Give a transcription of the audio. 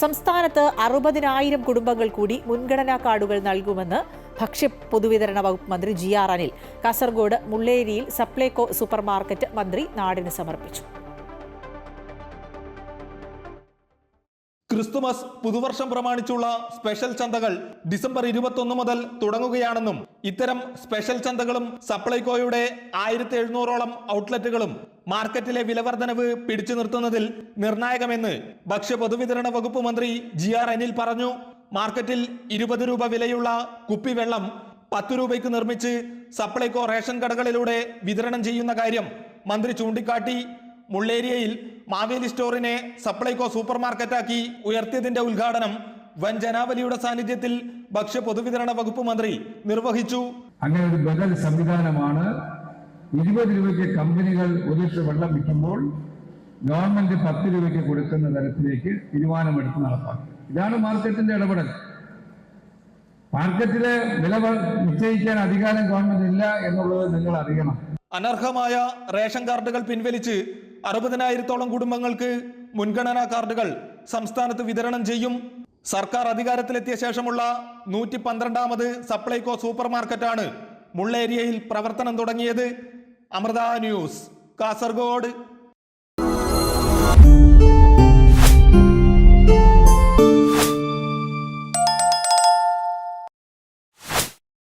സംസ്ഥാനത്ത് അറുപതിനായിരം കുടുംബങ്ങൾ കൂടി മുൻഗണനാ കാർഡുകൾ നൽകുമെന്ന് ഭക്ഷ്യ പൊതുവിതരണ വകുപ്പ് മന്ത്രി ജി ആർ അനിൽ. കാസർഗോഡ് മുള്ളേരിയിൽ സപ്ലൈകോ സൂപ്പർമാർക്കറ്റ് മന്ത്രി നാടിന് സമർപ്പിച്ചു. ക്രിസ്തുമസ് പുതുവർഷം പ്രമാണിച്ചുള്ള സ്പെഷ്യൽ ചന്തകൾ ഡിസംബർ ഇരുപത്തൊന്ന് മുതൽ തുടങ്ങുകയാണെന്നും ഇത്തരം സ്പെഷ്യൽ ചന്തകളും സപ്ലൈകോയുടെ ആയിരത്തി എഴുന്നൂറോളം ഔട്ട്ലെറ്റുകളും മാർക്കറ്റിലെ വിലവർധനവ് പിടിച്ചു നിർത്തുന്നതിൽ നിർണായകമെന്ന് ഭക്ഷ്യ പൊതുവിതരണ വകുപ്പ് മന്ത്രി ജി ആർ അനിൽ പറഞ്ഞു. മാർക്കറ്റിൽ ഇരുപത് രൂപ വിലയുള്ള കുപ്പിവെള്ളം പത്ത് രൂപയ്ക്ക് നിർമ്മിച്ച് സപ്ലൈകോ റേഷൻ കടകളിലൂടെ വിതരണം ചെയ്യുന്ന കാര്യം മന്ത്രി ചൂണ്ടിക്കാട്ടി. മുള്ളേരിയയിൽ മാവേലി സ്റ്റോറിനെ സപ്ലൈകോ സൂപ്പർ മാർക്കറ്റാക്കി ഉയർത്തിയതിന്റെ ഉദ്ഘാടനം വൻ ജനാവലിയുടെ സാന്നിധ്യത്തിൽ ഭക്ഷ്യ പൊതുവിതരണ വകുപ്പ് മന്ത്രി നിർവഹിച്ചു. അങ്ങനെ ഒരു ബദൽ സംവിധാനമാണ് ഇരുപത് രൂപയ്ക്ക് കമ്പനികൾ ഒരു ലിറ്റർ വെള്ളം വിൽക്കുമ്പോൾ ഗവൺമെന്റ് പത്ത് രൂപയ്ക്ക് കൊടുക്കുന്ന തരത്തിലേക്ക് തീരുമാനമെടുത്ത് നടപ്പാക്കി. ഇതാണ് മാർക്കറ്റിന്റെ ഇടപെടൽ. മാർക്കറ്റിലെ വില നിശ്ചയിക്കാൻ അധികാരം ഗവൺമെന്റ് ഇല്ല എന്നുള്ളത് നിങ്ങൾ അറിയണം. അനർഹമായ റേഷൻ കാർഡുകൾ പിൻവലിച്ച് അറുപതിനായിരത്തോളം കുടുംബങ്ങൾക്ക് മുൻഗണനാ കാർഡുകൾ സംസ്ഥാനത്ത് വിതരണം ചെയ്യും. സർക്കാർ അധികാരത്തിലെത്തിയ ശേഷമുള്ള നൂറ്റി പന്ത്രണ്ടാമത് സപ്ലൈകോ സൂപ്പർ മാർക്കറ്റാണ് മുള്ളേരിയയിൽ പ്രവർത്തനം തുടങ്ങിയത്. അമൃത ന്യൂസ് കാസർഗോഡ്.